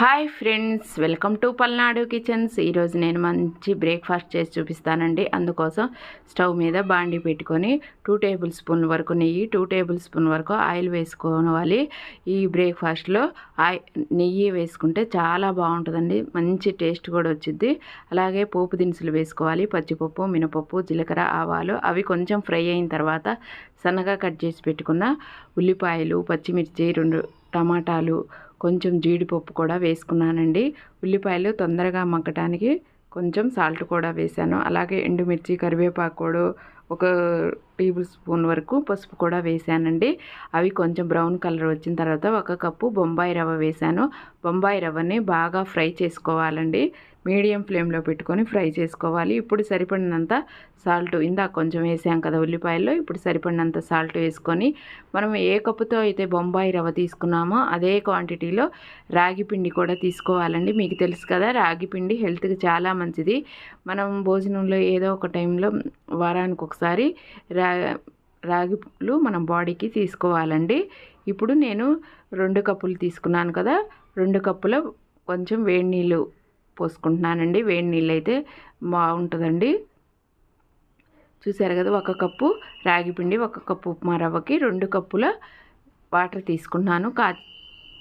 Hi friends welcome to Palnadu kitchens. ఈరోజు నేను మంచి బ్రేక్ఫాస్ట్ చేసి చూపిస్తానండి. అందుకోసం స్టవ్ మీద బాండి పెట్టుకొని టూ టేబుల్ స్పూన్ వరకు నెయ్యి టూ టేబుల్ స్పూన్ వరకు ఆయిల్ వేసుకోవాలి. ఈ బ్రేక్ఫాస్ట్లో ఆయి నెయ్యి వేసుకుంటే చాలా బాగుంటుందండి. మంచి టేస్ట్ కూడా వచ్చింది అలాగే పోపు దినుసులు వేసుకోవాలి. పచ్చిపప్పు మినపప్పు జీలకర్ర ఆవాలు అవి కొంచెం ఫ్రై అయిన తర్వాత సన్నగా కట్ చేసి పెట్టుకున్న ఉల్లిపాయలు పచ్చిమిర్చి రెండు టమాటాలు కొంచెం జీడిపప్పు కూడా వేసుకున్నానండి. ఉల్లిపాయలు తొందరగా మగ్గటానికి కొంచెం సాల్ట్ కూడా వేసాను అలాగే ఎండుమిర్చి కరివేపాకు కూడా ఒక టేబుల్ స్పూన్ వరకు పసుపు కూడా వేసానండి. అవి కొంచెం బ్రౌన్ కలర్ వచ్చిన తర్వాత ఒక కప్పు బొంబాయి రవ్వ వేసాను. బొంబాయి రవ్వని బాగా ఫ్రై చేసుకోవాలండి. మీడియం ఫ్లేమ్లో పెట్టుకొని ఫ్రై చేసుకోవాలి. ఇప్పుడు సరిపడినంత సాల్ట్ ఇందాక కొంచెం వేసాం కదా ఉల్లిపాయల్లో ఇప్పుడు సరిపడినంత సాల్ట్ వేసుకొని మనం ఏ కప్పుతో అయితే బొంబాయి రవ్వ తీసుకున్నామో అదే క్వాంటిటీలో రాగి పిండి కూడా తీసుకోవాలండి. మీకు తెలుసు కదా రాగి పిండి హెల్త్కి చాలా మంచిది. మనం భోజనంలో ఏదో ఒక టైంలో వారానికి ఒకసారి ఒకసారి రా రాగిలు మనం బాడీకి తీసుకోవాలండి. ఇప్పుడు నేను రెండు కప్పులు తీసుకున్నాను కదా రెండు కప్పుల కొంచెం వేడి నీళ్ళు పోసుకుంటున్నానండి. వేడి నీళ్ళు అయితే బాగుంటుందండి. చూసారు కదా ఒక కప్పు రాగి పిండి ఒక కప్పు ఉప్మా రవ్వకి రెండు కప్పుల వాటర్ తీసుకున్నాను కా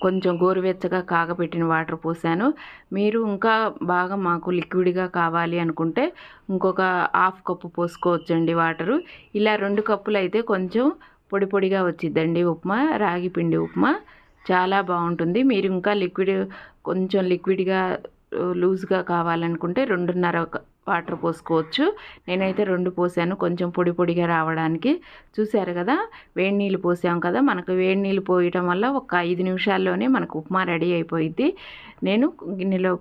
కొంచెం గోరువెచ్చగా కాగబెట్టిన వాటర్ పోసాను. మీరు ఇంకా బాగా మాకు లిక్విడ్గా కావాలి అనుకుంటే ఇంకొక హాఫ్ కప్పు పోసుకోవచ్చండి వాటరు. ఇలా రెండు కప్పులు అయితే కొంచెం పొడి పొడిగా వచ్చిద్దండి ఉప్మా రాగి పిండి ఉప్మా. చాలా బాగుంటుంది. మీరు ఇంకా లిక్విడ్ కొంచెం లిక్విడ్గా లూజ్గా కావాలనుకుంటే రెండున్నర వాటర్ పోసుకోవచ్చు. నేనైతే రెండు పోసాను. కొంచెం పొడి పొడిగా రావడానికి. చూశారు కదా? వేడి నీళ్ళు పోసాం కదా? మనకు వేడి నీళ్ళు పోయటం వల్ల ఒక ఐదు నిమిషాల్లోనే మనకు ఉప్మా రెడీ అయిపోయింది నేను గిన్నెలో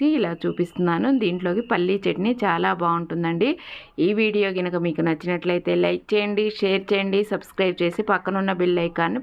ఇలా చూపిస్తున్నాను. దీంట్లోకి పల్లీ చట్నీ చాలా బాగుంటుందండి. ఈ వీడియో కనుక మీకు నచ్చినట్లయితే లైక్ చేయండి షేర్ చేయండి సబ్స్క్రైబ్ చేసి పక్కనున్న బిల్ ఐకాన్ని